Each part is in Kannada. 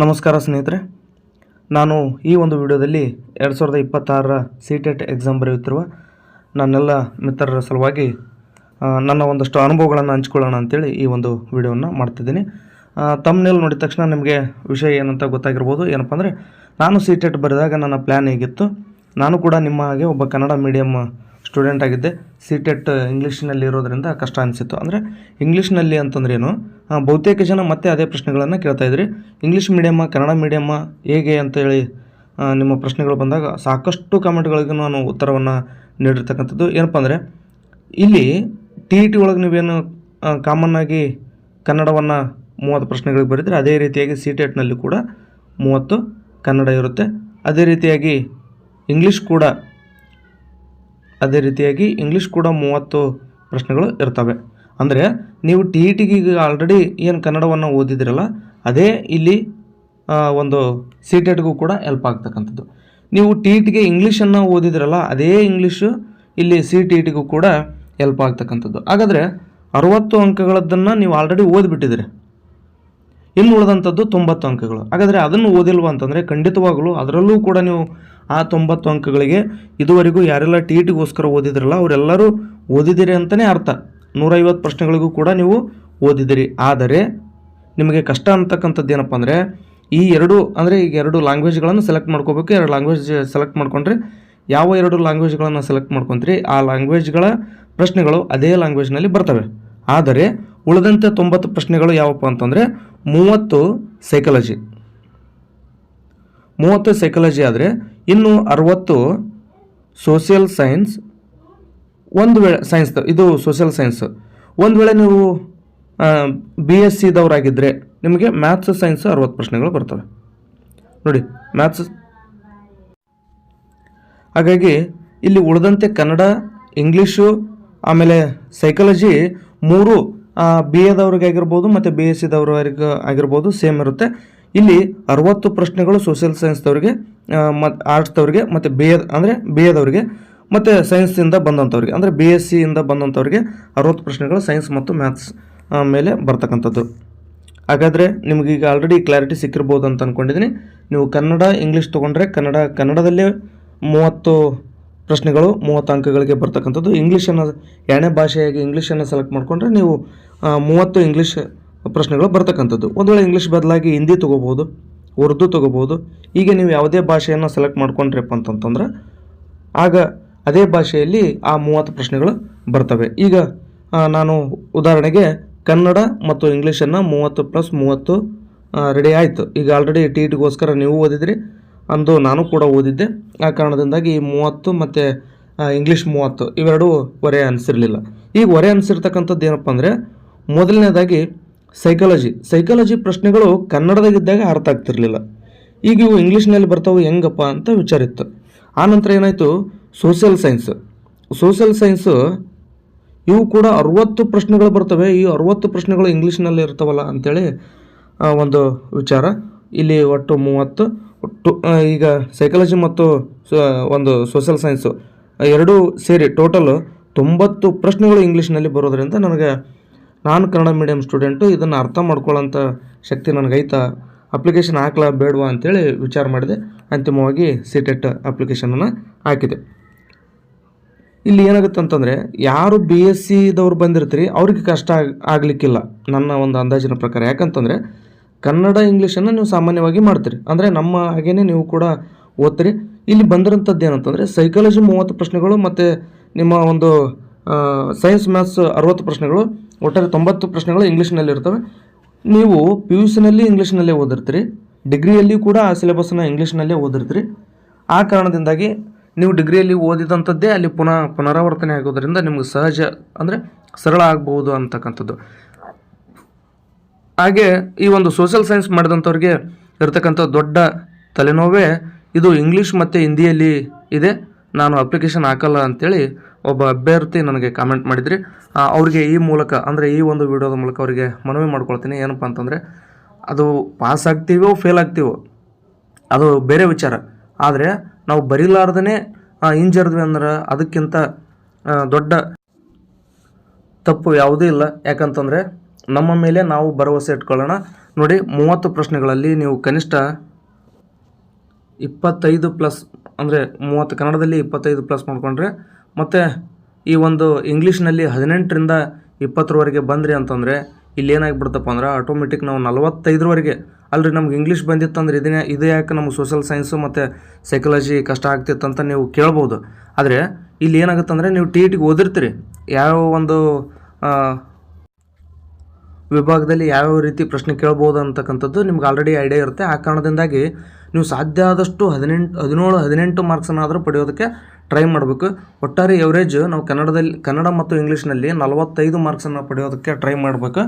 ನಮಸ್ಕಾರ ಸ್ನೇಹಿತರೆ. ನಾನು ಈ ಒಂದು ವಿಡಿಯೋದಲ್ಲಿ ಎರಡು ಸಾವಿರದ ಇಪ್ಪತ್ತಾರರ ಸಿ ಟೆಟ್ ಎಕ್ಸಾಮ್ ಬರೆಯುತ್ತಿರುವ ನನ್ನೆಲ್ಲ ಮಿತ್ರರ ಸಲುವಾಗಿ ನನ್ನ ಒಂದಷ್ಟು ಅನುಭವಗಳನ್ನು ಹಂಚ್ಕೊಳ್ಳೋಣ ಅಂತೇಳಿ ಈ ಒಂದು ವಿಡಿಯೋವನ್ನು ಮಾಡ್ತಿದ್ದೀನಿ. ತಮ್ಮನೇಲಿ ನೋಡಿದ ತಕ್ಷಣ ನಿಮಗೆ ವಿಷಯ ಏನಂತ ಗೊತ್ತಾಗಿರ್ಬೋದು. ಏನಪ್ಪ ಅಂದರೆ, ನಾನು ಸಿ ಟೆಟ್ ಬರೆದಾಗ ನನ್ನ ಪ್ಲ್ಯಾನ್ ಹೇಗಿತ್ತು? ನಾನು ಕೂಡ ನಿಮ್ಮ ಹಾಗೆ ಒಬ್ಬ ಕನ್ನಡ ಮೀಡಿಯಮ್ ಸ್ಟೂಡೆಂಟ್ ಆಗಿದ್ದೆ. ಸಿ ಟೆಟ್ ಇಂಗ್ಲೀಷ್ನಲ್ಲಿ ಇರೋದ್ರಿಂದ ಕಷ್ಟ ಅನಿಸಿತ್ತು. ಅಂದರೆ ಇಂಗ್ಲೀಷ್ನಲ್ಲಿ ಅಂತಂದ್ರೇನು ಬಹುತೇಕ ಜನ ಮತ್ತೆ ಅದೇ ಪ್ರಶ್ನೆಗಳನ್ನು ಕೇಳ್ತಾ ಇದ್ರಿ. ಇಂಗ್ಲೀಷ್ ಮೀಡಿಯಮ್ಮ ಕನ್ನಡ ಮೀಡಿಯಮ್ಮ ಹೇಗೆ ಅಂತೇಳಿ ಹೇಳಿ ನಿಮ್ಮ ಪ್ರಶ್ನೆಗಳು ಬಂದಾಗ ಸಾಕಷ್ಟು ಕಾಮೆಂಟ್ಗಳಿಗೂ ನಾನು ಉತ್ತರವನ್ನು ನೀಡಿರ್ತಕ್ಕಂಥದ್ದು. ಏನಪ್ಪ ಅಂದರೆ, ಇಲ್ಲಿ ಟಿ ಇ ಟಿ ಒಳಗೆ ನೀವೇನು ಕಾಮನ್ ಆಗಿ ಕನ್ನಡವನ್ನು ಮೂವತ್ತು ಪ್ರಶ್ನೆಗಳಿಗೆ ಬರೀದ್ರೆ ಅದೇ ರೀತಿಯಾಗಿ ಸಿ ಟೆಟ್ನಲ್ಲಿ ಕೂಡ ಮೂವತ್ತು ಕನ್ನಡ ಇರುತ್ತೆ. ಅದೇ ರೀತಿಯಾಗಿ ಇಂಗ್ಲೀಷ್ ಕೂಡ ಅದೇ ರೀತಿಯಾಗಿ ಇಂಗ್ಲೀಷ್ ಕೂಡ ಮೂವತ್ತು ಪ್ರಶ್ನೆಗಳು ಇರ್ತವೆ. ಅಂದರೆ ನೀವು ಟಿ ಇ ಟಿಗೆ ಈಗ ಆಲ್ರೆಡಿ ಏನು ಕನ್ನಡವನ್ನು ಓದಿದ್ರಲ್ಲ, ಅದೇ ಇಲ್ಲಿ ಒಂದು ಸಿ ಟೆಟ್ಗೂ ಕೂಡ ಹೆಲ್ಪ್ ಆಗ್ತಕ್ಕಂಥದ್ದು. ನೀವು ಟಿ ಇ ಟಿಗೆ ಇಂಗ್ಲೀಷನ್ನು ಓದಿದ್ರಲ್ಲ, ಅದೇ ಇಂಗ್ಲೀಷು ಇಲ್ಲಿ ಸಿ ಟಿ ಇ ಟಿಗೂ ಕೂಡ ಹೆಲ್ಪ್ ಆಗ್ತಕ್ಕಂಥದ್ದು. ಹಾಗಾದರೆ ಅರುವತ್ತು ಅಂಕಗಳದ್ದನ್ನು ನೀವು ಆಲ್ರೆಡಿ ಓದಿಬಿಟ್ಟಿದ್ದೀರಿ ಇನ್ನು ಉಳಿದಂಥದ್ದು ತೊಂಬತ್ತು ಅಂಕಗಳು. ಹಾಗಾದರೆ ಅದನ್ನು ಓದಿಲ್ವ ಅಂತಂದರೆ ಖಂಡಿತವಾಗಲೂ ಅದರಲ್ಲೂ ಕೂಡ ನೀವು ಆ ತೊಂಬತ್ತು ಅಂಕಗಳಿಗೆ ಇದುವರೆಗೂ ಯಾರೆಲ್ಲ ಟಿ ಟಿಗೋಸ್ಕರ ಓದಿದ್ರಲ್ಲ ಅವರೆಲ್ಲರೂ ಓದಿದಿರಿ ಅಂತಲೇ ಅರ್ಥ. ನೂರೈವತ್ತು ಪ್ರಶ್ನೆಗಳಿಗೂ ಕೂಡ ನೀವು ಓದಿದಿರಿ. ಆದರೆ ನಿಮಗೆ ಕಷ್ಟ ಅಂತಕ್ಕಂಥದ್ದು ಏನಪ್ಪ ಅಂದರೆ ಈ ಎರಡು ಅಂದರೆ ಈಗ ಎರಡು ಲ್ಯಾಂಗ್ವೇಜ್ಗಳನ್ನು ಸೆಲೆಕ್ಟ್ ಮಾಡ್ಕೋಬೇಕು, ಎರಡು ಲ್ಯಾಂಗ್ವೇಜ್ ಸೆಲೆಕ್ಟ್ ಮಾಡ್ಕೊಂಡ್ರೆ ಯಾವ ಎರಡು ಲ್ಯಾಂಗ್ವೇಜ್ಗಳನ್ನು ಸೆಲೆಕ್ಟ್ ಮಾಡ್ಕೊತೀರಿ? ಆ ಲ್ಯಾಂಗ್ವೇಜ್ಗಳ ಪ್ರಶ್ನೆಗಳು ಅದೇ ಲ್ಯಾಂಗ್ವೇಜ್ನಲ್ಲಿ ಬರ್ತವೆ. ಆದರೆ ಉಳಿದಂತೆ ತೊಂಬತ್ತು ಪ್ರಶ್ನೆಗಳು ಯಾವಪ್ಪ ಅಂತಂದರೆ ಮೂವತ್ತು ಸೈಕಾಲಜಿ. ಮೂವತ್ತು ಸೈಕಾಲಜಿ ಆದರೆ ಇನ್ನು ಅರವತ್ತು ಸೋಷಿಯಲ್ ಸೈನ್ಸ್ ಒಂದು ವೇಳೆ ಸೈನ್ಸ್ ಇದು ಸೋಷಿಯಲ್ ಸೈನ್ಸ್ ಒಂದು ವೇಳೆ ನೀವು ಬಿ ಎಸ್ ಸಿದವರಾಗಿದ್ದರೆ ನಿಮಗೆ ಮ್ಯಾಥ್ಸ್ ಸೈನ್ಸ್ ಅರವತ್ತು ಪ್ರಶ್ನೆಗಳು ಬರ್ತವೆ. ನೋಡಿ ಮ್ಯಾಥ್ಸ್ ಹಾಗಾಗಿ ಇಲ್ಲಿ ಉಳಿದಂತೆ ಕನ್ನಡ ಇಂಗ್ಲೀಷು ಆಮೇಲೆ ಸೈಕಾಲಜಿ ಮೂರು ಬಿ ಎದವ್ರಿಗೆ ಆಗಿರ್ಬೋದು ಮತ್ತು ಬಿ ಎಸ್ ಸಿದವ್ರಿಗೆ ಆಗಿರ್ಬೋದು ಸೇಮ್ ಇರುತ್ತೆ. ಇಲ್ಲಿ ಅರವತ್ತು ಪ್ರಶ್ನೆಗಳು ಸೋಷಿಯಲ್ ಸೈನ್ಸ್ದವ್ರಿಗೆ ಮತ್ತು ಆರ್ಟ್ಸ್ದವ್ರಿಗೆ ಮತ್ತು ಬಿ ಎದ್ ಅಂದರೆ ಬಿ ಎದವ್ರಿಗೆ ಮತ್ತು ಸೈನ್ಸಿಂದ ಬಂದಂಥವ್ರಿಗೆ ಅಂದರೆ ಬಿ ಎಸ್ ಸಿಯಿಂದ ಬಂದಂಥವ್ರಿಗೆ ಅರವತ್ತು ಪ್ರಶ್ನೆಗಳು ಸೈನ್ಸ್ ಮತ್ತು ಮ್ಯಾಥ್ಸ್ ಮೇಲೆ ಬರ್ತಕ್ಕಂಥದ್ದು. ಹಾಗಾದರೆ ನಿಮಗೆ ಈಗ ಆಲ್ರೆಡಿ ಕ್ಲಾರಿಟಿ ಸಿಕ್ಕಿರ್ಬೋದು ಅಂತ ಅಂದ್ಕೊಂಡಿದ್ದೀನಿ ನೀವು ಕನ್ನಡ ಇಂಗ್ಲೀಷ್ ತೊಗೊಂಡ್ರೆ ಕನ್ನಡ, ಕನ್ನಡದಲ್ಲೇ ಮೂವತ್ತು ಪ್ರಶ್ನೆಗಳು, ಮೂವತ್ತು ಅಂಕಗಳಿಗೆ ಬರ್ತಕ್ಕಂಥದ್ದು. ಇಂಗ್ಲೀಷನ್ನು ಎರಡನೇ ಭಾಷೆಯಾಗಿ ಇಂಗ್ಲೀಷನ್ನು ಸೆಲೆಕ್ಟ್ ಮಾಡಿಕೊಂಡ್ರೆ ನೀವು ಮೂವತ್ತು ಇಂಗ್ಲೀಷ್ ಪ್ರಶ್ನೆಗಳು ಬರ್ತಕ್ಕಂಥದ್ದು. ಒಂದು ವೇಳೆ ಇಂಗ್ಲೀಷ್ ಬದಲಾಗಿ ಹಿಂದಿ ತೊಗೋಬೋದು. ಉರ್ದು ತೊಗೋಬೋದು. ಹೀಗೆ ನೀವು ಯಾವುದೇ ಭಾಷೆಯನ್ನು ಸೆಲೆಕ್ಟ್ ಮಾಡ್ಕೊಂಡ್ರಪ್ಪ ಅಂತಂತಂದ್ರೆ, ಆಗ ಅದೇ ಭಾಷೆಯಲ್ಲಿ ಆ ಮೂವತ್ತು ಪ್ರಶ್ನೆಗಳು ಬರ್ತವೆ. ಈಗ ನಾನು ಉದಾಹರಣೆಗೆ ಕನ್ನಡ ಮತ್ತು ಇಂಗ್ಲೀಷನ್ನು ಮೂವತ್ತು ಪ್ಲಸ್ ಮೂವತ್ತು ರೆಡಿ ಆಯಿತು. ಈಗ ಆಲ್ರೆಡಿ ಟಿ ಟಿಗೋಸ್ಕರ ನೀವು ಓದಿದ್ರಿ, ಅಂದು ನಾನು ಕೂಡ ಓದಿದ್ದೆ. ಆ ಕಾರಣದಿಂದಾಗಿ ಈ ಮೂವತ್ತು ಮತ್ತು ಇಂಗ್ಲೀಷ್ ಮೂವತ್ತು ಇವೆರಡೂ ಹೊರೆ ಅನಿಸಿರಲಿಲ್ಲ. ಈಗ ಹೊರೆ ಅನಿಸಿರ್ತಕ್ಕಂಥದ್ದು ಏನಪ್ಪ ಅಂದರೆ, ಮೊದಲನೇದಾಗಿ ಸೈಕಾಲಜಿ ಸೈಕಾಲಜಿ ಪ್ರಶ್ನೆಗಳು ಕನ್ನಡದಾಗಿದ್ದಾಗ ಅರ್ಥ ಆಗ್ತಿರಲಿಲ್ಲ. ಈಗ ಇವು ಇಂಗ್ಲೀಷ್ನಲ್ಲಿ ಬರ್ತಾವೆ ಹೆಂಗಪ್ಪ ಅಂತ ವಿಚಾರ ಇತ್ತು ಆನಂತರ ಏನಾಯಿತು? ಸೋಷಿಯಲ್ ಸೈನ್ಸ್ ಸೋಷಿಯಲ್ ಸೈನ್ಸು ಇವು ಕೂಡ ಅರುವತ್ತು ಪ್ರಶ್ನೆಗಳು ಬರ್ತವೆ. ಈ ಅರುವತ್ತು ಪ್ರಶ್ನೆಗಳು ಇಂಗ್ಲೀಷ್ನಲ್ಲಿ ಇರ್ತಾವಲ್ಲ ಅಂಥೇಳಿ ಒಂದು ವಿಚಾರ. ಇಲ್ಲಿ ಒಟ್ಟು ಮೂವತ್ತು. ಆ, ಈಗ ಸೈಕಾಲಜಿ ಮತ್ತು ಒಂದು ಸೋಷಿಯಲ್ ಸೈನ್ಸು ಎರಡೂ ಸೇರಿ ಟೋಟಲ್ ತೊಂಬತ್ತು ಪ್ರಶ್ನೆಗಳು ಇಂಗ್ಲೀಷ್ನಲ್ಲಿ ಬರೋದ್ರಿಂದ ನನಗೆ ನಾನು ಕನ್ನಡ ಮೀಡಿಯಮ್ ಸ್ಟೂಡೆಂಟು ಇದನ್ನು ಅರ್ಥ ಮಾಡ್ಕೊಳ್ಳೋಂಥ ಶಕ್ತಿ ನನಗೈತಾ ಅಪ್ಲಿಕೇಶನ್ ಹಾಕ್ಲಾ ಬೇಡವಾ ಅಂತೇಳಿ ವಿಚಾರ ಮಾಡಿದೆ. ಅಂತಿಮವಾಗಿ ಸಿಟೆಟ್ ಅಪ್ಲಿಕೇಶನನ್ನು ಹಾಕಿದೆ. ಇಲ್ಲಿ ಏನಾಗುತ್ತೆ ಅಂತಂದರೆ ಯಾರು ಬಿ ಎಸ್ ಸಿದವ್ರು ಬಂದಿರ್ತೀರಿ, ಅವ್ರಿಗೆ ಕಷ್ಟ ಆಗ್, ಆಗಲಿಕ್ಕಿಲ್ಲ. ನನ್ನ ಒಂದು ಅಂದಾಜಿನ ಪ್ರಕಾರ. ಯಾಕಂತಂದರೆ, ಕನ್ನಡ ಇಂಗ್ಲೀಷನ್ನು ನೀವು ಸಾಮಾನ್ಯವಾಗಿ ಮಾಡ್ತೀರಿ. ಅಂದರೆ ನಮ್ಮ ಹಾಗೇನೆ ನೀವು ಕೂಡ ಓದ್ತೀರಿ. ಇಲ್ಲಿ ಬಂದಿರೋಂಥದ್ದು ಏನಂತಂದರೆ ಸೈಕಾಲಜಿ ಮೂವತ್ತು ಪ್ರಶ್ನೆಗಳು ಮತ್ತು ನಿಮ್ಮ ಒಂದು ಸೈನ್ಸ್ ಮ್ಯಾಥ್ಸ್ ಅರವತ್ತು ಪ್ರಶ್ನೆಗಳು. ಒಟ್ಟಾರೆ ತೊಂಬತ್ತು ಪ್ರಶ್ನೆಗಳು ಇಂಗ್ಲೀಷ್ನಲ್ಲಿ ಇರ್ತವೆ. ನೀವು ಪಿ ಯು ಸಿನಲ್ಲಿ ಇಂಗ್ಲೀಷ್ನಲ್ಲೇ ಓದಿರ್ತೀರಿ ಡಿಗ್ರಿಯಲ್ಲಿ ಕೂಡ ಆ ಸಿಲೆಬಸ್ನ ಇಂಗ್ಲೀಷ್ನಲ್ಲೇ ಓದಿರ್ತೀರಿ. ಆ ಕಾರಣದಿಂದಾಗಿ ನೀವು ಡಿಗ್ರಿಯಲ್ಲಿ ಓದಿದಂಥದ್ದೇ ಅಲ್ಲಿ ಪುನಃ ಪುನರಾವರ್ತನೆ ಆಗೋದರಿಂದ ನಿಮಗೆ ಸಹಜ, ಅಂದರೆ ಸರಳ ಆಗ್ಬೋದು ಅಂತಕ್ಕಂಥದ್ದು. ಹಾಗೆ ಈ ಒಂದು ಸೋಷಿಯಲ್ ಸೈನ್ಸ್ ಮಾಡಿದಂಥವ್ರಿಗೆ ಇರತಕ್ಕಂಥ ದೊಡ್ಡ ತಲೆನೋವೇ ಇದು ಇಂಗ್ಲೀಷ್ ಮತ್ತು ಹಿಂದಿಯಲ್ಲಿ ಇದೆ. ನಾನು ಅಪ್ಲಿಕೇಶನ್ ಹಾಕಲ್ಲ ಅಂತೇಳಿ ಒಬ್ಬ ಅಭ್ಯರ್ಥಿ ನನಗೆ ಕಾಮೆಂಟ್ ಮಾಡಿದ್ರಿ. ಅವರಿಗೆ ಈ ಮೂಲಕ, ಅಂದರೆ ಈ ಒಂದು ವಿಡಿಯೋದ ಮೂಲಕ ಅವರಿಗೆ ಮನವಿ ಮಾಡ್ಕೊಳ್ತೀನಿ. ಏನಪ್ಪ ಅಂತಂದರೆ, ಅದು ಪಾಸ್ ಆಗ್ತೀವೋ ಫೇಲ್ ಆಗ್ತೀವೋ, ಅದು ಬೇರೆ ವಿಚಾರ. ಆದರೆ, ನಾವು ಬರೀಲಾರ್ದೇ ಹಿಂಜರಿದ್ವಿ ಅಂದ್ರೆ ಅದಕ್ಕಿಂತ ದೊಡ್ಡ ತಪ್ಪು ಯಾವುದೂ ಇಲ್ಲ. ಯಾಕಂತಂದರೆ, ನಮ್ಮ ಮೇಲೆ ನಾವು ಭರವಸೆ ಇಟ್ಕೊಳ್ಳೋಣ. ನೋಡಿ, ಮೂವತ್ತು ಪ್ರಶ್ನೆಗಳಲ್ಲಿ ನೀವು ಕನಿಷ್ಠ ಇಪ್ಪತ್ತೈದು ಪ್ಲಸ್ ಅಂದರೆ ಮೂವತ್ತು ಕನ್ನಡದಲ್ಲಿ ಇಪ್ಪತ್ತೈದು ಪ್ಲಸ್ ಮಾಡಿಕೊಂಡ್ರೆ ಮತ್ತು ಈ ಒಂದು ಇಂಗ್ಲೀಷ್ನಲ್ಲಿ ಹದಿನೆಂಟರಿಂದ ಇಪ್ಪತ್ತರವರೆಗೆ ಬಂದ್ರಿ ಅಂತಂದರೆ ಇಲ್ಲಿ ಏನಾಗಿಬಿಡ್ತಪ್ಪ ಅಂದ್ರೆ ಆಟೋಮೆಟಿಕ್ ನಾವು ನಲವತ್ತೈದರವರೆಗೆ. ಅಲ್ರಿ, ನಮ್ಗೆ ಇಂಗ್ಲೀಷ್ ಬಂದಿತ್ತಂದ್ರೆ ಇದನ್ನೇ ಇದು ಯಾಕೆ ನಮ್ಗೆ ಸೋಷಲ್ ಸೈನ್ಸು ಮತ್ತು ಸೈಕಾಲಜಿ ಕಷ್ಟ ಆಗ್ತಿತ್ತು ಅಂತ ನೀವು ಕೇಳ್ಬೋದು. ಆದರೆ, ಇಲ್ಲಿ ಏನಾಗುತ್ತೆ ಅಂದರೆ ನೀವು ಟಿ ಟಿಗೆ ಓದಿರ್ತೀರಿ. ಯಾವ ಒಂದು ವಿಭಾಗದಲ್ಲಿ ಯಾವ್ಯಾವ ರೀತಿ ಪ್ರಶ್ನೆ ಕೇಳ್ಬೋದು ಅಂತಕ್ಕಂಥದ್ದು ನಿಮ್ಗೆ ಆಲ್ರೆಡಿ ಐಡಿಯಾ ಇರುತ್ತೆ. ಆ ಕಾರಣದಿಂದಾಗಿ ನೀವು ಸಾಧ್ಯ ಆದಷ್ಟು ಹದಿನೆಂಟು ಹದಿನೇಳು ಹದಿನೆಂಟು ಮಾರ್ಕ್ಸನ್ನಾದರೂ ಪಡೆಯೋದಕ್ಕೆ ಟ್ರೈ ಮಾಡಬೇಕು. ಒಟ್ಟಾರೆ ಎವರೇಜ್ ನಾವು ಕನ್ನಡದಲ್ಲಿ, ಕನ್ನಡ ಮತ್ತು ಇಂಗ್ಲೀಷ್ನಲ್ಲಿ ನಲವತ್ತೈದು ಮಾರ್ಕ್ಸನ್ನು ಪಡೆಯೋದಕ್ಕೆ ಟ್ರೈ ಮಾಡಬೇಕು.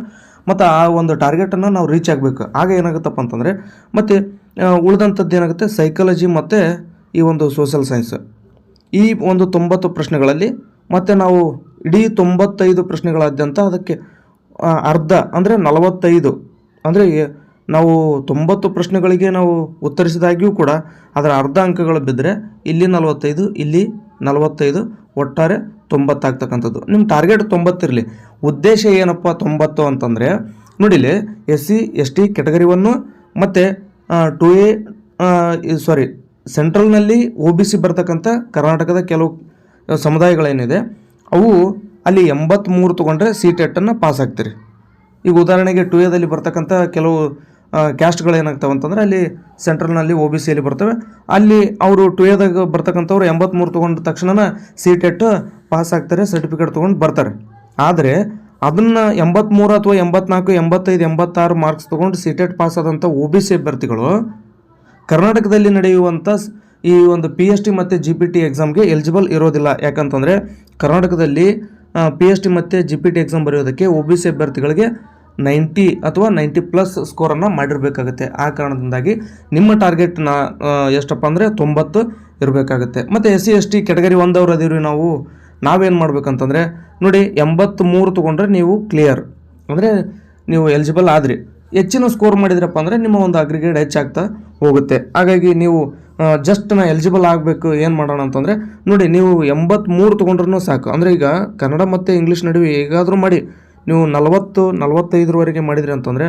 ಮತ್ತು ಆ ಒಂದು ಟಾರ್ಗೆಟನ್ನು ನಾವು ರೀಚ್ ಆಗಬೇಕು. ಆಗ ಏನಾಗುತ್ತಪ್ಪ ಅಂತಂದರೆ, ಮತ್ತು ಉಳಿದಂಥದ್ದು ಏನಾಗುತ್ತೆ? ಸೈಕಾಲಜಿ ಮತ್ತು ಈ ಒಂದು ಸೋಷಲ್ ಸೈನ್ಸ್ ಈ ಒಂದು ತೊಂಬತ್ತು ಪ್ರಶ್ನೆಗಳಲ್ಲಿ ಮತ್ತು ನಾವು ಇಡೀ ತೊಂಬತ್ತೈದು ಪ್ರಶ್ನೆಗಳಾದ್ಯಂತ ಅದಕ್ಕೆ ಅರ್ಧ ಅಂದರೆ ನಲವತ್ತೈದು ಅಂದರೆ ನಾವು ತೊಂಬತ್ತು ಪ್ರಶ್ನೆಗಳಿಗೆ ನಾವು ಉತ್ತರಿಸಿದಾಗ್ಯೂ ಕೂಡ ಅದರ ಅರ್ಧ ಅಂಕಗಳು ಬಿದ್ದರೆ ಇಲ್ಲಿ ನಲವತ್ತೈದು ಇಲ್ಲಿ ನಲವತ್ತೈದು, ಒಟ್ಟಾರೆ ತೊಂಬತ್ತಾಗ್ತಕ್ಕಂಥದ್ದು. ನಿಮ್ಮ ಟಾರ್ಗೆಟ್ ತೊಂಬತ್ತಿರಲಿ ಉದ್ದೇಶ ಏನಪ್ಪ ತೊಂಬತ್ತು ಅಂತಂದರೆ ನೋಡಿಲಿ ಎಸ್ ಸಿ ಎಸ್ ಟಿ ಕೆಟಗರಿವನ್ನು ಮತ್ತು ಟು ಎ ಸಾರಿ ಸೆಂಟ್ರಲ್ನಲ್ಲಿ ಒ ಬಿ ಸಿ ಬರ್ತಕ್ಕಂಥ ಕರ್ನಾಟಕದ ಕೆಲವು ಸಮುದಾಯಗಳೇನಿದೆ, ಅವು ಅಲ್ಲಿ ಎಂಬತ್ತ್ಮೂರು ತೊಗೊಂಡ್ರೆ ಸಿ ಟೆಟ್ಟನ್ನು ಪಾಸ್ ಆಗ್ತೀರಿ. ಈಗ ಉದಾಹರಣೆಗೆ ಟು ಎದಲ್ಲಿ ಬರ್ತಕ್ಕಂಥ ಕೆಲವು ಕ್ಯಾಸ್ಟ್ಗಳು ಏನಾಗ್ತವೆ ಅಂತಂದ್ರೆ ಅಲ್ಲಿ ಸೆಂಟ್ರಲ್ನಲ್ಲಿ ಒ ಬಿ ಸಿಯಲ್ಲಿ ಬರ್ತವೆ. ಅಲ್ಲಿ ಅವರು ಟು ಎದಾಗ ಬರ್ತಕ್ಕಂಥವ್ರು ಎಂಬತ್ತ್ಮೂರು ತೊಗೊಂಡ ತಕ್ಷಣ ಸಿ ಟೆಟ್ ಪಾಸ್ ಆಗ್ತಾರೆ ಸರ್ಟಿಫಿಕೇಟ್ ತೊಗೊಂಡು ಬರ್ತಾರೆ. ಆದರೆ ಅದನ್ನು ಎಂಬತ್ತ್ಮೂರು ಅಥವಾ ಎಂಬತ್ನಾಲ್ಕು, ಎಂಬತ್ತೈದು, ಎಂಬತ್ತಾರು ಮಾರ್ಕ್ಸ್ ತೊಗೊಂಡು ಸಿ ಟೆಟ್ ಪಾಸ್ ಆದಂಥ ಒ ಬಿ ಸಿ ಅಭ್ಯರ್ಥಿಗಳು ಕರ್ನಾಟಕದಲ್ಲಿ ನಡೆಯುವಂಥ ಈ ಒಂದು ಪಿ ಎಚ್ ಟಿ ಮತ್ತು ಜಿ ಪಿ ಟಿ ಎಕ್ಸಾಮ್ಗೆ ಎಲಿಜಿಬಲ್ ಇರೋದಿಲ್ಲ. ಯಾಕಂತಂದರೆ ಕರ್ನಾಟಕದಲ್ಲಿ ಪಿ ಎಚ್ ಟಿ ಮತ್ತು ಜಿ ಪಿ ಟಿ ಎಕ್ಸಾಮ್ ಬರೆಯೋದಕ್ಕೆ ಒ ಬಿ ಸಿ ಅಭ್ಯರ್ಥಿಗಳಿಗೆ ನೈಂಟಿ ಅಥವಾ ನೈಂಟಿ ಪ್ಲಸ್ ಸ್ಕೋರನ್ನು ಮಾಡಿರಬೇಕಾಗುತ್ತೆ. ಆ ಕಾರಣದಿಂದಾಗಿ ನಿಮ್ಮ ಟಾರ್ಗೆಟ್ ಟಾರ್ಗೆಟ್ನ ಎಷ್ಟಪ್ಪ ಅಂದರೆ ತೊಂಬತ್ತು ಇರಬೇಕಾಗುತ್ತೆ. ಮತ್ತು S C S T category ಒಂದವ್ರು ಅದೀವಿ ನಾವು, ನಾವೇನು ಮಾಡ್ಬೇಕಂತಂದರೆ ನೋಡಿ ಎಂಬತ್ತ್ಮೂರು ತೊಗೊಂಡ್ರೆ ನೀವು ಕ್ಲಿಯರ್ ಅಂದರೆ ನೀವು ಎಲಿಜಿಬಲ್ ಆದ್ರಿ. ಹೆಚ್ಚಿನ ಸ್ಕೋರ್ ಮಾಡಿದ್ರಪ್ಪ ಅಂದರೆ ನಿಮ್ಮ ಒಂದು ಅಗ್ರಿಗೇಡ್ ಹೆಚ್ಚಾಗ್ತಾ ಹೋಗುತ್ತೆ. ಹಾಗಾಗಿ ನೀವು ಜಸ್ಟ್ ನಾ ಎಲಿಜಿಬಲ್ ಆಗಬೇಕು, ಏನು ಮಾಡೋಣ ಅಂತಂದರೆ ನೋಡಿ ನೀವು ಎಂಬತ್ತ್ಮೂರು ತೊಗೊಂಡ್ರೂ ಸಾಕು. ಅಂದರೆ ಈಗ ಕನ್ನಡ ಮತ್ತು ಇಂಗ್ಲೀಷ್ ನಡುವೆ ಹೇಗಾದರೂ ಮಾಡಿ ನೀವು ನಲವತ್ತು, ನಲವತ್ತೈದರವರೆಗೆ ಮಾಡಿದ್ರಿ ಅಂತಂದರೆ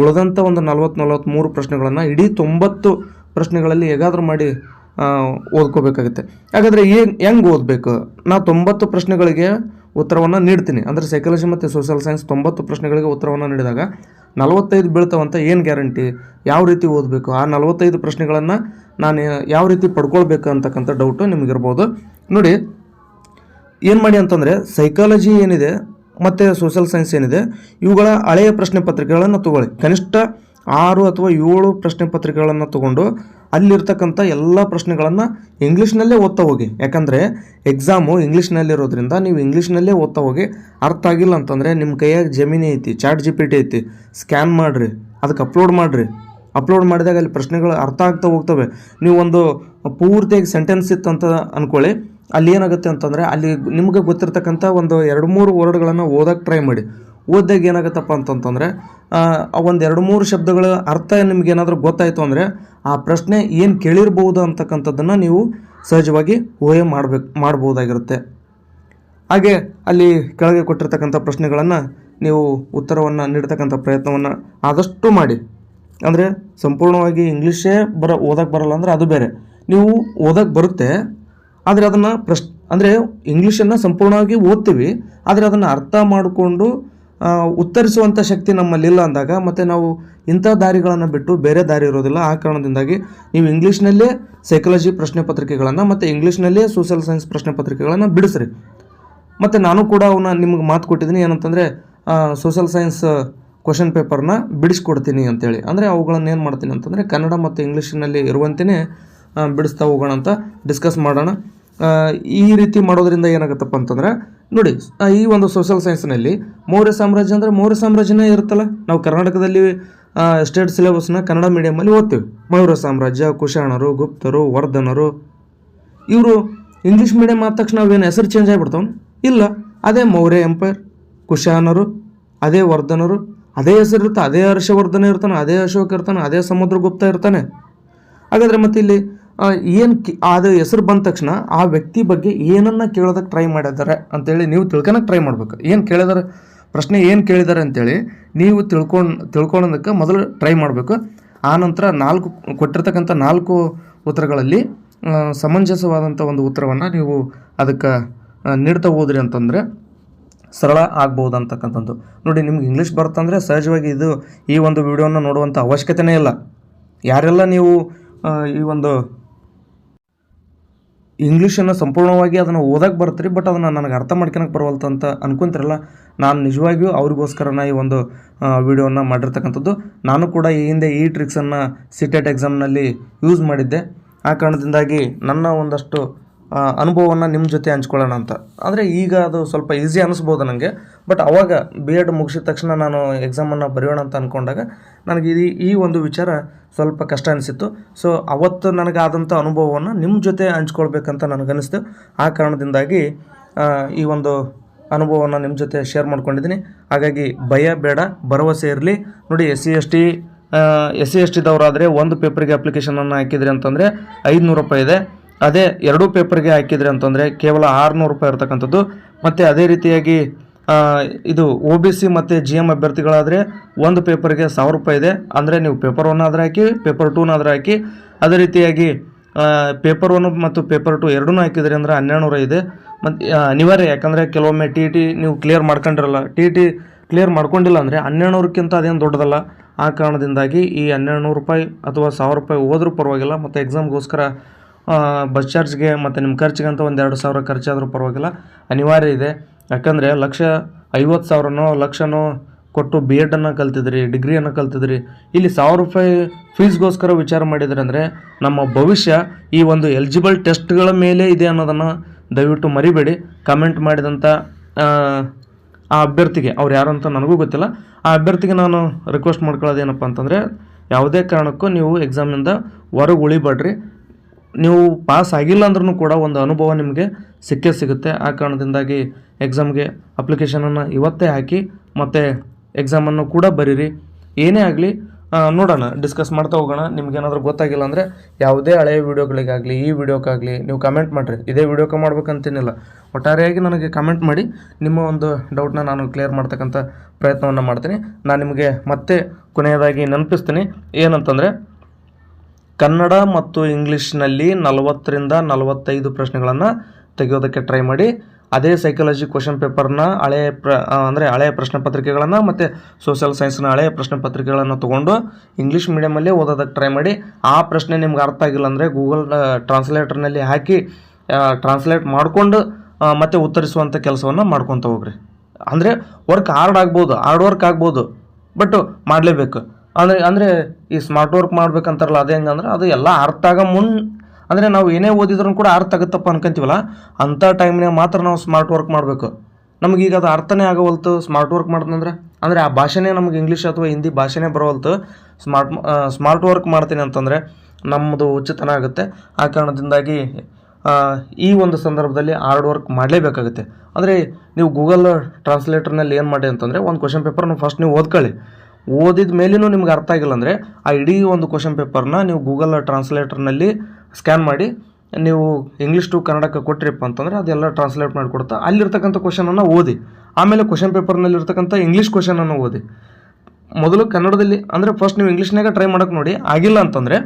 ಉಳಿದಂಥ ಒಂದು ನಲವತ್ತು ನಲವತ್ತ್ಮೂರು ಪ್ರಶ್ನೆಗಳನ್ನು ಇಡೀ ತೊಂಬತ್ತು ಪ್ರಶ್ನೆಗಳಲ್ಲಿ ಹೇಗಾದರೂ ಮಾಡಿ ಓದ್ಕೋಬೇಕಾಗುತ್ತೆ. ಹಾಗಾದರೆ ಏನು, ಹೆಂಗೆ ಓದಬೇಕು? ನಾ ತೊಂಬತ್ತು ಪ್ರಶ್ನೆಗಳಿಗೆ ಉತ್ತರವನ್ನು ನೀಡ್ತೀನಿ. ಅಂದರೆ ಸೈಕಾಲಜಿ ಮತ್ತು ಸೋಷಿಯಲ್ ಸೈನ್ಸ್ ತೊಂಬತ್ತು ಪ್ರಶ್ನೆಗಳಿಗೆ ಉತ್ತರವನ್ನು ನೀಡಿದಾಗ ನಲವತ್ತೈದು ಬೀಳ್ತಾವಂತ ಏನು ಗ್ಯಾರಂಟಿ ಯಾವ ರೀತಿ ಓದಬೇಕು? ಆ ನಲವತ್ತೈದು ಪ್ರಶ್ನೆಗಳನ್ನು ನಾನು ಯಾವ ರೀತಿ ಪಡ್ಕೊಳ್ಬೇಕು ಅಂತಕ್ಕಂಥ ಡೌಟು ನಿಮಗಿರ್ಬೋದು. ನೋಡಿ, ಏನು ಮಾಡಿ ಅಂತಂದರೆ ಸೈಕಾಲಜಿ ಏನಿದೆ? ಮತ್ತು ಸೋಷಲ್ ಸೈನ್ಸ್ ಏನಿದೆ? ಇವುಗಳ ಹಳೆಯ ಪ್ರಶ್ನೆ ಪತ್ರಿಕೆಗಳನ್ನು ತಗೊಳ್ಳಿ. ಕನಿಷ್ಠ ಆರು ಅಥವಾ ಏಳು ಪ್ರಶ್ನೆ ಪತ್ರಿಕೆಗಳನ್ನು ತಗೊಂಡು ಅಲ್ಲಿರ್ತಕ್ಕಂಥ ಎಲ್ಲ ಪ್ರಶ್ನೆಗಳನ್ನು ಇಂಗ್ಲೀಷ್ನಲ್ಲೇ ಓದ್ತಾ ಹೋಗಿ. ಯಾಕಂದರೆ ಎಕ್ಸಾಮು ಇಂಗ್ಲೀಷ್ನಲ್ಲಿರೋದ್ರಿಂದ ನೀವು ಇಂಗ್ಲೀಷ್ನಲ್ಲೇ ಓದ್ತಾ ಹೋಗಿ ಅರ್ಥ ಆಗಿಲ್ಲ ಅಂತಂದರೆ ನಿಮ್ಮ ಕೈಯಾಗ ಜಮೀನಿ ಐತಿ ಚಾಟ್ ಜಿ ಪಿ ಟಿ ಐತಿ ಸ್ಕ್ಯಾನ್ ಮಾಡಿರಿ ಅದಕ್ಕೆ ಅಪ್ಲೋಡ್ ಮಾಡಿರಿ. ಅಪ್ಲೋಡ್ ಮಾಡಿದಾಗ ಅಲ್ಲಿ ಪ್ರಶ್ನೆಗಳು ಅರ್ಥ ಆಗ್ತಾ ಹೋಗ್ತವೆ. ನೀವು ಒಂದು ಪೂರ್ತಿಯಾಗಿ ಸೆಂಟೆನ್ಸ್ ಇತ್ತು ಅಂತ ಅಂದ್ಕೊಳ್ಳಿ ಅಲ್ಲಿ ಏನಾಗುತ್ತೆ ಅಂತಂದರೆ ಅಲ್ಲಿ ನಿಮಗೆ ಗೊತ್ತಿರ್ತಕ್ಕಂಥ ಒಂದು ಎರಡು ಮೂರು ವರ್ಡ್ಗಳನ್ನು ಓದೋಕ್ಕೆ ಟ್ರೈ ಮಾಡಿ. ಓದಿದಾಗ ಏನಾಗುತ್ತಪ್ಪ ಅಂತಂತಂದರೆ ಒಂದು ಎರಡು ಮೂರು ಶಬ್ದಗಳ ಅರ್ಥ ನಿಮ್ಗೆ ಏನಾದರೂ ಗೊತ್ತಾಯಿತು ಅಂದರೆ ಆ ಪ್ರಶ್ನೆ ಏನು ಕೇಳಿರ್ಬೋದು ಅಂತಕ್ಕಂಥದ್ದನ್ನು ನೀವು ಸಹಜವಾಗಿ ಊಹೆ ಮಾಡಬೇಕು, ಮಾಡ್ಬೋದಾಗಿರುತ್ತೆ. ಹಾಗೆ ಅಲ್ಲಿ ಕೆಳಗೆ ಕೊಟ್ಟಿರ್ತಕ್ಕಂಥ ಪ್ರಶ್ನೆಗಳನ್ನು ನೀವು ಉತ್ತರವನ್ನು ನೀಡ್ತಕ್ಕಂಥ ಪ್ರಯತ್ನವನ್ನು ಆದಷ್ಟು ಮಾಡಿ. ಅಂದರೆ ಸಂಪೂರ್ಣವಾಗಿ ಇಂಗ್ಲೀಷೇ ಬರ ಓದೋಕ್ಕೆ ಬರಲ್ಲ ಅಂದರೆ ಅದು ಬೇರೆ. ನೀವು ಓದೋಕ್ಕೆ ಬರುತ್ತೆ ಆದರೆ ಅದನ್ನು ಪ್ರಶ್, ಅಂದರೆ ಇಂಗ್ಲೀಷನ್ನು ಸಂಪೂರ್ಣವಾಗಿ ಓದ್ತೀವಿ. ಆದರೆ ಅದನ್ನು ಅರ್ಥ ಮಾಡಿಕೊಂಡು ಉತ್ತರಿಸುವಂಥ ಶಕ್ತಿ ನಮ್ಮಲ್ಲಿಲ್ಲ ಅಂದಾಗ ಮತ್ತು ನಾವು ಇಂಥ ದಾರಿಗಳನ್ನು ಬಿಟ್ಟು ಬೇರೆ ದಾರಿ ಇರೋದಿಲ್ಲ. ಆ ಕಾರಣದಿಂದಾಗಿ ನೀವು ಇಂಗ್ಲೀಷ್ನಲ್ಲೇ ಸೈಕಾಲಜಿ ಪ್ರಶ್ನೆ ಪತ್ರಿಕೆಗಳನ್ನು ಮತ್ತು ಇಂಗ್ಲೀಷ್ನಲ್ಲೇ ಸೋಷಿಯಲ್ ಸೈನ್ಸ್ ಪ್ರಶ್ನೆ ಪತ್ರಿಕೆಗಳನ್ನು ಬಿಡಿಸ್ರಿ. ಮತ್ತು ನಾನು ಕೂಡ ಅವನ್ನ ನಿಮ್ಗೆ ಮಾತು ಕೊಟ್ಟಿದ್ದೀನಿ ಏನಂತಂದರೆ ಸೋಷಿಯಲ್ ಸೈನ್ಸ್ ಕ್ವಶನ್ ಪೇಪರ್ನ ಬಿಡಿಸ್ಕೊಡ್ತೀನಿ ಅಂತೇಳಿ. ಅಂದರೆ ಅವುಗಳನ್ನು ಏನು ಮಾಡ್ತೀನಿ ಅಂತಂದರೆ ಕನ್ನಡ ಮತ್ತು ಇಂಗ್ಲೀಷ್ನಲ್ಲಿ ಇರುವಂತೆಯೇ ಬಿಡಿಸ್ತಾ ಹೋಗೋಣ ಅಂತ ಡಿಸ್ಕಸ್ ಮಾಡೋಣ. ಈ ರೀತಿ ಮಾಡೋದ್ರಿಂದ ಏನಾಗುತ್ತಪ್ಪ ಅಂತಂದ್ರೆ, ನೋಡಿ ಈ ಒಂದು ಸೋಷಿಯಲ್ ಸೈನ್ಸ್ನಲ್ಲಿ ಮೌರ್ಯ ಸಾಮ್ರಾಜ್ಯ ಅಂದರೆ ಮೌರ್ಯ ಸಾಮ್ರಾಜ್ಯನೇ ಇರುತ್ತಲ್ಲ. ನಾವು ಕರ್ನಾಟಕದಲ್ಲಿ ಸ್ಟೇಟ್ ಸಿಲೆಬಸ್ನ ಕನ್ನಡ ಮೀಡಿಯಮಲ್ಲಿ ಓದ್ತೀವಿ. ಮೌರ್ಯ ಸಾಮ್ರಾಜ್ಯ, ಕುಶಾಣರು, ಗುಪ್ತರು, ವರ್ಧನರು, ಇವರು ಇಂಗ್ಲೀಷ್ ಮೀಡಿಯಮ್ ಆದ ತಕ್ಷಣ ಅವೇನು ಹೆಸರು ಚೇಂಜ್ ಆಗಿಬಿಡ್ತಾವ? ಇಲ್ಲ. ಅದೇ ಮೌರ್ಯ ಎಂಪೈರ್ ಕುಶಾನರು ಅದೇ ವರ್ಧನರು, ಅದೇ ಹೆಸರು ಇರುತ್ತೆ? ಅದೇ ಹರ್ಷವರ್ಧನ ಇರ್ತಾನೆ, ಅದೇ ಅಶೋಕ ಇರ್ತಾನೆ, ಅದೇ ಸಮುದ್ರಗುಪ್ತ ಇರ್ತಾನೆ. ಹಾಗಾದರೆ ಮತ್ತೆ ಇಲ್ಲಿ ಏನು ಅದು ಹೆಸರು ಬಂದ ತಕ್ಷಣ ಆ ವ್ಯಕ್ತಿ ಬಗ್ಗೆ ಏನನ್ನು ಕೇಳೋದಕ್ಕೆ ಟ್ರೈ ಮಾಡಿದ್ದಾರೆ ಅಂತೇಳಿ ನೀವು ತಿಳ್ಕೊಳಕ್ಕೆ ಟ್ರೈ ಮಾಡ್ಬೇಕು. ಏನು ಕೇಳಿದಾರೆ? ಪ್ರಶ್ನೆ ಏನು ಕೇಳಿದ್ದಾರೆ ಅಂತೇಳಿ ನೀವು ತಿಳ್ಕೊಂಡು ತಿಳ್ಕೊಳೋದಕ್ಕೆ ಮೊದಲು ಟ್ರೈ ಮಾಡಬೇಕು. ಆನಂತರ ನಾಲ್ಕು ಕೊಟ್ಟಿರ್ತಕ್ಕಂಥ ನಾಲ್ಕು ಉತ್ತರಗಳಲ್ಲಿ ಸಮಂಜಸವಾದಂಥ ಒಂದು ಉತ್ತರವನ್ನು ನೀವು ಅದಕ್ಕೆ ನೀಡ್ತಾ ಹೋದ್ರಿ ಅಂತಂದರೆ ಸರಳ ಆಗ್ಬೋದು ಅಂತಕ್ಕಂಥದ್ದು ನೋಡಿ, ನಿಮ್ಗೆ ಇಂಗ್ಲೀಷ್ ಬರ್ತಂದರೆ ಸಹಜವಾಗಿ ಇದು ಈ ಒಂದು ವಿಡಿಯೋನ ನೋಡುವಂಥ ಅವಶ್ಯಕತೆನೇ ಇಲ್ಲ. ಯಾರೆಲ್ಲ ನೀವು ಈ ಒಂದು ಇಂಗ್ಲೀಷನ್ನು ಸಂಪೂರ್ಣವಾಗಿ ಅದನ್ನು ಓದಕ್ಕೆ ಬರ್ತೀರಿ ಬಟ್ ಅದನ್ನು ನನಗೆ ಅರ್ಥ ಮಾಡ್ಕೊಳಕ್ಕೆ ಬರವಲ್ತು ಅಂತ ಅನ್ಕೊಂತಿರಲ್ಲ. ನಾನು ನಿಜವಾಗಿಯೂ ಅವ್ರಿಗೋಸ್ಕರನ ಈ ಒಂದು ವಿಡಿಯೋನ ಮಾಡಿರ್ತಕ್ಕಂಥದ್ದು. ನಾನು ಕೂಡ ಈ ಹಿಂದೆ ಈ ಟ್ರಿಕ್ಸನ್ನು ಸಿಟೆಟ್ ಎಕ್ಸಾಮ್ನಲ್ಲಿ ಯೂಸ್ ಮಾಡಿದ್ದೆ. ಆ ಕಾರಣದಿಂದಾಗಿ ನನ್ನ ಒಂದಷ್ಟು ಅನುಭವವನ್ನು ನಿಮ್ಮ ಜೊತೆ ಹಂಚ್ಕೊಳ್ಳೋಣ ಅಂತ. ಆದರೆ ಈಗ ಅದು ಸ್ವಲ್ಪ ಈಸಿ ಅನಿಸ್ಬೋದು ನನಗೆ ಬಟ್ ಅವಾಗ ಬಿ ಎಡ್ ಮುಗಿಸಿದ ತಕ್ಷಣ ನಾನು ಎಕ್ಸಾಮನ್ನು ಬರೆಯೋಣ ಅಂತ ಅಂದ್ಕೊಂಡಾಗ ನನಗೆ ಈ ಈ ಒಂದು ವಿಚಾರ ಸ್ವಲ್ಪ ಕಷ್ಟ ಅನಿಸಿತ್ತು. ಸೊ ಅವತ್ತು ನನಗಾದಂಥ ಅನುಭವವನ್ನು ನಿಮ್ಮ ಜೊತೆ ಹಂಚ್ಕೊಳ್ಬೇಕಂತ ನನಗನ್ನಿಸ್ತು. ಆ ಕಾರಣದಿಂದಾಗಿ ಈ ಒಂದು ಅನುಭವವನ್ನು ನಿಮ್ಮ ಜೊತೆ ಶೇರ್ ಮಾಡ್ಕೊಂಡಿದ್ದೀನಿ ಹಾಗಾಗಿ ಭಯ ಬೇಡ, ಭರವಸೆ ಇರಲಿ. ನೋಡಿ S C S T S C S ಟಿದವರಾದರೆ ಒಂದು ಪೇಪರ್ಗೆ ಅಪ್ಲಿಕೇಶನನ್ನು ಹಾಕಿದ್ರಿ ಅಂತಂದರೆ ಐದುನೂರು ರೂಪಾಯಿ ಇದೆ. ಅದೇ ಎರಡೂ ಪೇಪರ್ಗೆ ಹಾಕಿದ್ರಿ ಅಂತಂದರೆ ಕೇವಲ ಆರುನೂರು ರೂಪಾಯಿ ಇರ್ತಕ್ಕಂಥದ್ದು. ಮತ್ತು ಅದೇ ರೀತಿಯಾಗಿ ಇದು ಒ ಬಿ ಸಿ ಮತ್ತು ಜಿ ಎಂ ಅಭ್ಯರ್ಥಿಗಳಾದರೆ ಒಂದು ಪೇಪರ್ಗೆ ಸಾವಿರ ರೂಪಾಯಿ ಇದೆ. ಅಂದರೆ ನೀವು ಪೇಪರ್ ಒನ್ ಆದರೆ ಹಾಕಿ, ಪೇಪರ್ ಟೂನಾದ್ರೆ ಹಾಕಿ. ಅದೇ ರೀತಿಯಾಗಿ ಪೇಪರ್ ಒನ್ ಮತ್ತು ಪೇಪರ್ ಟು ಎರಡೂ ಹಾಕಿದ್ರಿ ಅಂದರೆ ಹನ್ನೆರಡು ನೂರ ಇದೆ ಮತ್ತು ಅನಿವಾರ್ಯ, ಯಾಕಂದರೆ ಕೆಲವೊಮ್ಮೆ ಟಿ ಟಿ ನೀವು ಕ್ಲಿಯರ್ ಮಾಡ್ಕೊಂಡಿರಲ್ಲ. ಟಿ ಟಿ ಕ್ಲಿಯರ್ ಮಾಡ್ಕೊಂಡಿಲ್ಲ ಅಂದರೆ ಹನ್ನೆರಡು ನೂರಕ್ಕಿಂತ ಅದೇನು ದೊಡ್ಡದಲ್ಲ. ಆ ಕಾರಣದಿಂದಾಗಿ ಈ ಹನ್ನೆರಡು ನೂರು ರೂಪಾಯಿ ಅಥವಾ ಸಾವಿರ ರೂಪಾಯಿ ಹೋದರೂ ಪರವಾಗಿಲ್ಲ. ಮತ್ತು ಎಕ್ಸಾಮ್ಗೋಸ್ಕರ ಬಸ್ ಚಾರ್ಜ್ಗೆ ಮತ್ತು ನಿಮ್ಮ ಖರ್ಚಿಗೆ ಅಂತ ಒಂದು ಎರಡು ಸಾವಿರ ಖರ್ಚಾದರೂ ಪರವಾಗಿಲ್ಲ. ಅನಿವಾರ್ಯ ಇದೆ. ಯಾಕಂದರೆ ಲಕ್ಷ ಐವತ್ತು ಸಾವಿರನೋ ಲಕ್ಷನೋ ಕೊಟ್ಟು ಬಿ ಎಡನ್ನು ಕಲ್ತಿದ್ರಿ ಡಿಗ್ರಿಯನ್ನು ಕಲ್ತಿದ್ರಿ. ಇಲ್ಲಿ ಸಾವಿರ ರೂಪಾಯಿ ಫೀಸ್ಗೋಸ್ಕರ ವಿಚಾರ ಮಾಡಿದ್ರೆ ಅಂದರೆ ನಮ್ಮ ಭವಿಷ್ಯ ಈ ಒಂದು ಎಲಿಜಿಬಲ್ ಟೆಸ್ಟ್ಗಳ ಮೇಲೆ ಇದೆ ಅನ್ನೋದನ್ನು ದಯವಿಟ್ಟು ಮರಿಬೇಡಿ. ಕಮೆಂಟ್ ಮಾಡಿದಂಥ ಆ, ಅಭ್ಯರ್ಥಿಗೆ ಅವ್ರು ಯಾರು ಅಂತ ನನಗೂ ಗೊತ್ತಿಲ್ಲ. ಆ ಅಭ್ಯರ್ಥಿಗೆ ನಾನು ರಿಕ್ವೆಸ್ಟ್ ಮಾಡ್ಕೊಳ್ಳೋದು ಏನಪ್ಪ ಅಂತಂದರೆ ಯಾವುದೇ ಕಾರಣಕ್ಕೂ ನೀವು ಎಕ್ಸಾಮಿಂದ ಹೊರಗೆ ಉಳಿಬೇಡ್ರಿ ನೀವು ಪಾಸ್ ಆಗಿಲ್ಲ ಅಂದ್ರೂ ಕೂಡ ಒಂದು ಅನುಭವ ನಿಮಗೆ ಸಿಕ್ಕೇ ಸಿಗುತ್ತೆ. ಆ ಕಾರಣದಿಂದಾಗಿ ಎಕ್ಸಾಮ್ಗೆ ಅಪ್ಲಿಕೇಶನನ್ನು ಇವತ್ತೇ ಹಾಕಿ, ಮತ್ತು ಎಕ್ಸಾಮನ್ನು ಕೂಡ ಬರೀರಿ. ಏನೇ ಆಗಲಿ ನೋಡೋಣ ಡಿಸ್ಕಸ್ ಮಾಡ್ತಾ ಹೋಗೋಣ. ನಿಮ್ಗೇನಾದ್ರೂ ಗೊತ್ತಾಗಿಲ್ಲ ಅಂದರೆ ಯಾವುದೇ ಹಳೆಯ ವೀಡಿಯೋಗಳಿಗಾಗಲಿ, ಈ ವಿಡಿಯೋಕ್ಕಾಗಲಿ ನೀವು ಕಮೆಂಟ್ ಮಾಡಿರಿ. ಇದೇ ವಿಡಿಯೋಕ್ಕೆ ಮಾಡ್ಬೇಕಂತೇನಿಲ್ಲ. ಒಟ್ಟಾರೆಯಾಗಿ ನನಗೆ ಕಮೆಂಟ್ ಮಾಡಿ, ನಿಮ್ಮ ಒಂದು ಡೌಟ್ನ ನಾನು ಕ್ಲಿಯರ್ ಮಾಡ್ತಕ್ಕಂಥ ಪ್ರಯತ್ನವನ್ನು ಮಾಡ್ತೀನಿ. ನಾನು ನಿಮಗೆ ಮತ್ತೆ ಕೊನೆಯದಾಗಿ ನೆನಪಿಸ್ತೀನಿ. ಏನಂತಂದರೆ, ಕನ್ನಡ ಮತ್ತು ಇಂಗ್ಲೀಷ್ನಲ್ಲಿ ನಲವತ್ತರಿಂದ ನಲವತ್ತೈದು ಪ್ರಶ್ನೆಗಳನ್ನು ತೆಗೆಯೋದಕ್ಕೆ ಟ್ರೈ ಮಾಡಿ. ಅದೇ ಸೈಕಾಲಜಿ ಕ್ವಶನ್ ಪೇಪರ್ನ ಹಳೆಯ ಪ್ರ ಅಂದರೆ ಹಳೆಯ ಪ್ರಶ್ನೆ ಪತ್ರಿಕೆಗಳನ್ನು ಮತ್ತು ಸೋಷಿಯಲ್ ಸೈನ್ಸ್ನ ಹಳೆಯ ಪ್ರಶ್ನೆ ಪತ್ರಿಕೆಗಳನ್ನು ತೊಗೊಂಡು ಇಂಗ್ಲೀಷ್ ಮೀಡಿಯಮಲ್ಲೇ ಓದೋದಕ್ಕೆ ಟ್ರೈ ಮಾಡಿ. ಆ ಪ್ರಶ್ನೆ ನಿಮ್ಗೆ ಅರ್ಥ ಆಗಿಲ್ಲ ಅಂದರೆ ಗೂಗಲ್ ಟ್ರಾನ್ಸ್ಲೇಟರ್ನಲ್ಲಿ ಹಾಕಿ ಟ್ರಾನ್ಸ್ಲೇಟ್ ಮಾಡಿಕೊಂಡು ಮತ್ತೆ ಉತ್ತರಿಸುವಂಥ ಕೆಲಸವನ್ನು ಮಾಡ್ಕೊತ ಹೋಗ್ರಿ. ಅಂದರೆ ವರ್ಕ್ ಹಾರ್ಡ್ ಆಗ್ಬೋದು ಹಾರ್ಡ್ ವರ್ಕ್ ಆಗ್ಬೋದು ಬಟ್ ಮಾಡಲೇಬೇಕು. ಅಂದರೆ ಅಂದರೆ ಈ ಸ್ಮಾರ್ಟ್ ವರ್ಕ್ ಮಾಡ್ಬೇಕಂತಾರಲ್ಲ, ಅದೇ ಹೆಂಗಂದ್ರೆ ಅದು ಎಲ್ಲ ಅರ್ಥ ಆಗ ಮುನ್ ಅಂದರೆ ನಾವು ಏನೇ ಓದಿದ್ರು ಕೂಡ ಅರ್ಥ ಆಗುತ್ತಪ್ಪ ಅನ್ಕೊಂತೀವಲ್ಲ? ಅಂಥ ಟೈಮ್ನಾಗ ಮಾತ್ರ ನಾವು ಸ್ಮಾರ್ಟ್ ವರ್ಕ್ ಮಾಡಬೇಕು. ನಮಗೀಗ ಅದು ಅರ್ಥನೇ ಆಗವಲ್ತು ಸ್ಮಾರ್ಟ್ ವರ್ಕ್ ಮಾಡ್ತಂದ್ರೆ? ಅಂದರೆ ಆ ಭಾಷೆನೇ ನಮಗೆ ಇಂಗ್ಲೀಷ್ ಅಥವಾ ಹಿಂದಿ ಭಾಷೆನೇ ಬರೋವಲ್ತು. ಸ್ಮಾರ್ಟ್ ಸ್ಮಾರ್ಟ್ ವರ್ಕ್ ಮಾಡ್ತೀನಿ ಅಂತಂದರೆ ನಮ್ಮದು ಉಚಿತನ ಆಗುತ್ತೆ. ಆ ಕಾರಣದಿಂದಾಗಿ ಈ ಒಂದು ಸಂದರ್ಭದಲ್ಲಿ ಹಾರ್ಡ್ ವರ್ಕ್ ಮಾಡಲೇಬೇಕಾಗುತ್ತೆ. ಅಂದರೆ ನೀವು ಗೂಗಲ್ ಟ್ರಾನ್ಸ್ಲೇಟರ್ನಲ್ಲಿ ಏನು ಮಾಡಿ ಅಂತಂದರೆ, ಒಂದು ಕ್ವಶನ್ ಪೇಪರ್ನ ಫಸ್ಟ್ ನೀವು ಓದ್ಕೊಳ್ಳಿ. ಓದಿದ ಮೇಲೂ ನಿಮ್ಗೆ ಅರ್ಥ ಆಗಿಲ್ಲ ಅಂದರೆ ಆ ಇಡೀ ಒಂದು ಕ್ವಶನ್ ಪೇಪರ್ನ ನೀವು ಗೂಗಲ್ ಟ್ರಾನ್ಸ್ಲೇಟರ್ನಲ್ಲಿ ಸ್ಕ್ಯಾನ್ ಮಾಡಿ, ನೀವು ಇಂಗ್ಲೀಷ್ ಟು ಕನ್ನಡಕ್ಕೆ ಕೊಟ್ಟಿರಪ್ಪ ಅಂತಂದರೆ ಅದೆಲ್ಲ ಟ್ರಾನ್ಸ್ಲೇಟ್ ಮಾಡಿಕೊಡ್ತಾ ಅಲ್ಲಿರ್ತಕ್ಕಂಥ ಕ್ವಶನನ್ನು ಓದಿ. ಆಮೇಲೆ ಕ್ವಶನ್ ಪೇಪರ್ನಲ್ಲಿರ್ತಕ್ಕಂಥ ಇಂಗ್ಲೀಷ್ ಕ್ವಶನನ್ನು ಓದಿ. ಮೊದಲು ಕನ್ನಡದಲ್ಲಿ ಅಂದರೆ ಫಸ್ಟ್ ನೀವು ಇಂಗ್ಲೀಷ್ನಾಗ ಟ್ರೈ ಮಾಡೋಕೆ ನೋಡಿ ಆಗಿಲ್ಲ ಅಂತಂದರೆ,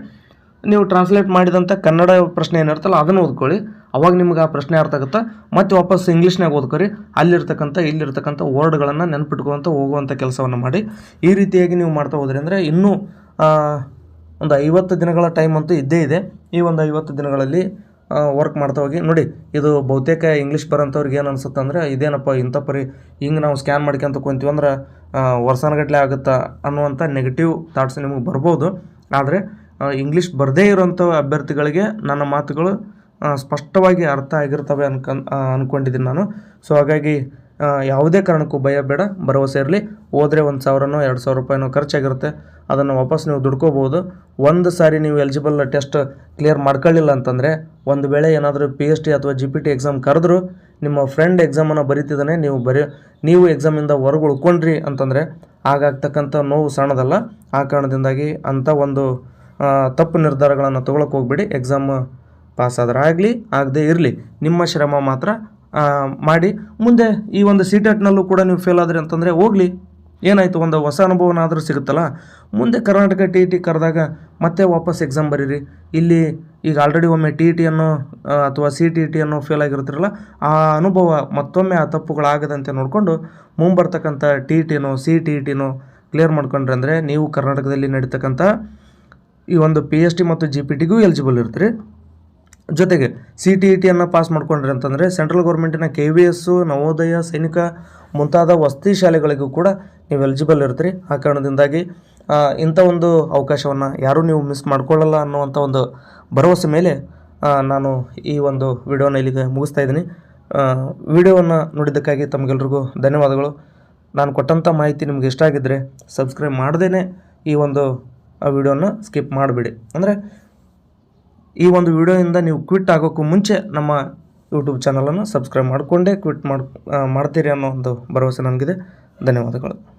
ನೀವು ಟ್ರಾನ್ಸ್ಲೇಟ್ ಮಾಡಿದಂಥ ಕನ್ನಡ ಪ್ರಶ್ನೆ ಏನಿರ್ತಲ್ಲ ಅದನ್ನು ಓದ್ಕೊಳ್ಳಿ. ಅವಾಗ ನಿಮ್ಗೆ ಆ ಪ್ರಶ್ನೆ ಅರ್ಥ ಆಗುತ್ತೆ? ಮತ್ತೆ ವಾಪಸ್ ಇಂಗ್ಲೀಷ್ನಾಗ ಓದ್ಕೊರಿ. ಅಲ್ಲಿರ್ತಕ್ಕಂಥ, ಇಲ್ಲಿರ್ತಕ್ಕಂಥ ವರ್ಡ್ಗಳನ್ನು ನೆನ್ಪಿಟ್ಕೊಳ್ತಾ ಹೋಗುವಂಥ ಕೆಲಸವನ್ನು ಮಾಡಿ. ಈ ರೀತಿಯಾಗಿ ನೀವು ಮಾಡ್ತಾ ಹೋದ್ರಿ ಅಂದರೆ ಇನ್ನೂ ಒಂದು ಐವತ್ತು ದಿನಗಳ ಟೈಮ್ ಅಂತೂ ಇದ್ದೇ ಇದೆ. ಈ ಒಂದು ಐವತ್ತು ದಿನಗಳಲ್ಲಿ ವರ್ಕ್ ಮಾಡ್ತಾ ಹೋಗಿ. ನೋಡಿ, ಇದು ಬಹುತೇಕ ಇಂಗ್ಲೀಷ್ ಬರೋಂಥವ್ರಿಗೆ ಏನು ಅನಿಸುತ್ತೆ ಅಂದರೆ, ಇದೇನಪ್ಪ ಇಂಥ ಪರಿ, ಹಿಂಗೆ ನಾವು ಸ್ಕ್ಯಾನ್ ಮಾಡ್ಕೊಂತ ಕುಂತೀವಿ ಅಂದ್ರೆ ವರ್ಷಾನುಗಟ್ಲೆ ಆಗುತ್ತಾ ಅನ್ನುವಂಥ ನೆಗೆಟಿವ್ ಥಾಟ್ಸ್ ನಿಮಗೆ ಬರ್ಬೋದು. ಆದರೆ ಇಂಗ್ಲೀಷ್ ಬರದೇ ಇರೋಂಥ ಅಭ್ಯರ್ಥಿಗಳಿಗೆ ನನ್ನ ಮಾತುಗಳು ಸ್ಪಷ್ಟವಾಗಿ ಅರ್ಥ ಆಗಿರ್ತವೆ ಅನ್ಕನ್ ಅಂದ್ಕೊಂಡಿದ್ದೀನಿ ನಾನು. ಸೊ ಹಾಗಾಗಿ ಯಾವುದೇ ಕಾರಣಕ್ಕೂ ಭಯ ಬೇಡ, ಭರವಸೆ ಇರಲಿ. ಹೋದರೆ ಒಂದು ಸಾವಿರನೋ, ಎರಡು ಸಾವಿರ ರೂಪಾಯಿನೋ ಖರ್ಚಾಗಿರುತ್ತೆ. ಅದನ್ನು ವಾಪಸ್ ನೀವು ದುಡ್ಕೋಬೋದು ಒಂದು ಸಾರಿ ನೀವು ಎಲಿಜಿಬಲ್ ಟೆಸ್ಟ್ ಕ್ಲಿಯರ್ ಮಾಡ್ಕೊಳ್ಳಿಲ್ಲ ಅಂತಂದರೆ, ಒಂದು ವೇಳೆ ಏನಾದರೂ ಪಿ ಎಚ್ ಡಿ ಅಥವಾ ಜಿ ಪಿ ಟಿ ಎಕ್ಸಾಮ್ ಕರೆದ್ರು, ನಿಮ್ಮ ಫ್ರೆಂಡ್ ಎಕ್ಸಾಮನ್ನು ಬರೀತಿದ್ದಾನೆ, ನೀವು ಬರೀ, ನೀವು ಎಕ್ಸಾಮಿಂದ ಹೊರಗೆ ಉಳ್ಕೊಂಡ್ರಿ ಅಂತಂದರೆ ಆಗಾಗ್ತಕ್ಕಂಥ ನೋವು ಸಣ್ಣದಲ್ಲ. ಆ ಕಾರಣದಿಂದಾಗಿ ಅಂಥ ಒಂದು ತಪ್ಪು ನಿರ್ಧಾರಗಳನ್ನು ತೊಗೊಳಕ್ಕೆ ಹೋಗ್ಬೇಡಿ. ಎಕ್ಸಾಮ್ ಪಾಸ್ ಆದ್ರೆ ಆಗಲಿ, ಆಗದೆ ಇರಲಿ, ನಿಮ್ಮ ಶ್ರಮ ಮಾತ್ರ ಮಾಡಿ. ಮುಂದೆ ಈ ಒಂದು ಸಿ ಟೆಟ್ನಲ್ಲೂ ಕೂಡ ನೀವು ಫೇಲ್ ಆದರೆ ಅಂತಂದರೆ ಹೋಗಲಿ. ಏನಾಯಿತು, ಒಂದು ಹೊಸ ಅನುಭವನಾದರೂ ಸಿಗುತ್ತಲ್ಲ. ಮುಂದೆ ಕರ್ನಾಟಕ ಟಿ ಟಿ ಕರೆದಾಗ ಮತ್ತೆ ವಾಪಸ್ ಎಕ್ಸಾಮ್ ಬರೀರಿ. ಇಲ್ಲಿ ಈಗ ಆಲ್ರೆಡಿ ಒಮ್ಮೆ ಟಿ ಇ ಅನ್ನೋ ಅಥವಾ ಸಿ ಟಿ ಇ ಅನ್ನೋ ಫೇಲ್ ಆಗಿರ್ತೀರಲ್ಲ, ಆ ಅನುಭವ ಮತ್ತೊಮ್ಮೆ ಆ ತಪ್ಪುಗಳಾಗದಂತೆ ನೋಡಿಕೊಂಡು ಮುಂಬರ್ತಕ್ಕಂಥ ಟಿ ಟಿನೋ ಸಿ ಟಿ ಟಿನೋ ಕ್ಲಿಯರ್ ಮಾಡ್ಕೊಂಡ್ರೆ ಅಂದರೆ ನೀವು ಕರ್ನಾಟಕದಲ್ಲಿ ನಡೀತಕ್ಕಂಥ ಈ ಒಂದು ಪಿ ಎಚ್ ಟಿ ಮತ್ತು ಜಿ ಪಿ ಟಿಗೂ ಎಲಿಜಿಬಲ್ ಇರ್ತೀರಿ. ಜೊತೆಗೆ ಸಿ ಟಿ ಇ ಟಿಯನ್ನು ಪಾಸ್ ಮಾಡಿಕೊಂಡ್ರಿ ಅಂತಂದರೆ ಸೆಂಟ್ರಲ್ ಗೌರ್ಮೆಂಟಿನ ಕೆ ವಿ ಎಸ್ಸು ನವೋದಯ, ಸೈನಿಕ ಮುಂತಾದ ವಸತಿ ಶಾಲೆಗಳಿಗೂ ಕೂಡ ನೀವು ಎಲಿಜಿಬಲ್ ಇರ್ತೀರಿ. ಆ ಕಾರಣದಿಂದಾಗಿ ಇಂಥ ಒಂದು ಅವಕಾಶವನ್ನು ಯಾರೂ ನೀವು ಮಿಸ್ ಮಾಡ್ಕೊಳ್ಳಲ್ಲ ಅನ್ನುವಂಥ ಒಂದು ಭರವಸೆ ಮೇಲೆ ನಾನು ಈ ಒಂದು ವಿಡಿಯೋನ ಇಲ್ಲಿಗೆ ಮುಗಿಸ್ತಾ ಇದ್ದೀನಿ. ವಿಡಿಯೋವನ್ನು ನೋಡಿದ್ದಕ್ಕಾಗಿ ತಮಗೆಲ್ರಿಗೂ ಧನ್ಯವಾದಗಳು. ನಾನು ಕೊಟ್ಟಂಥ ಮಾಹಿತಿ ನಿಮ್ಗೆ ಇಷ್ಟ ಆಗಿದ್ದರೆ ಸಬ್ಸ್ಕ್ರೈಬ್ ಮಾಡ್ದೇ ಈ ಒಂದು ವಿಡಿಯೋನ ಸ್ಕಿಪ್ ಮಾಡಿಬಿಡಿ. ಅಂದರೆ ಈ ಒಂದು ವಿಡಿಯೋಯಿಂದ ನೀವು ಕ್ವಿಟ್ ಆಗೋಕ್ಕೂ ಮುಂಚೆ ನಮ್ಮ ಯೂಟ್ಯೂಬ್ ಚಾನಲನ್ನು ಸಬ್ಸ್ಕ್ರೈಬ್ ಮಾಡಿಕೊಂಡೇ ಕ್ವಿಟ್ ಮಾಡಿ ಮಾಡ್ತೀರಿ ಅನ್ನೋ ಒಂದು ಭರವಸೆ ನನಗಿದೆ. ಧನ್ಯವಾದಗಳು.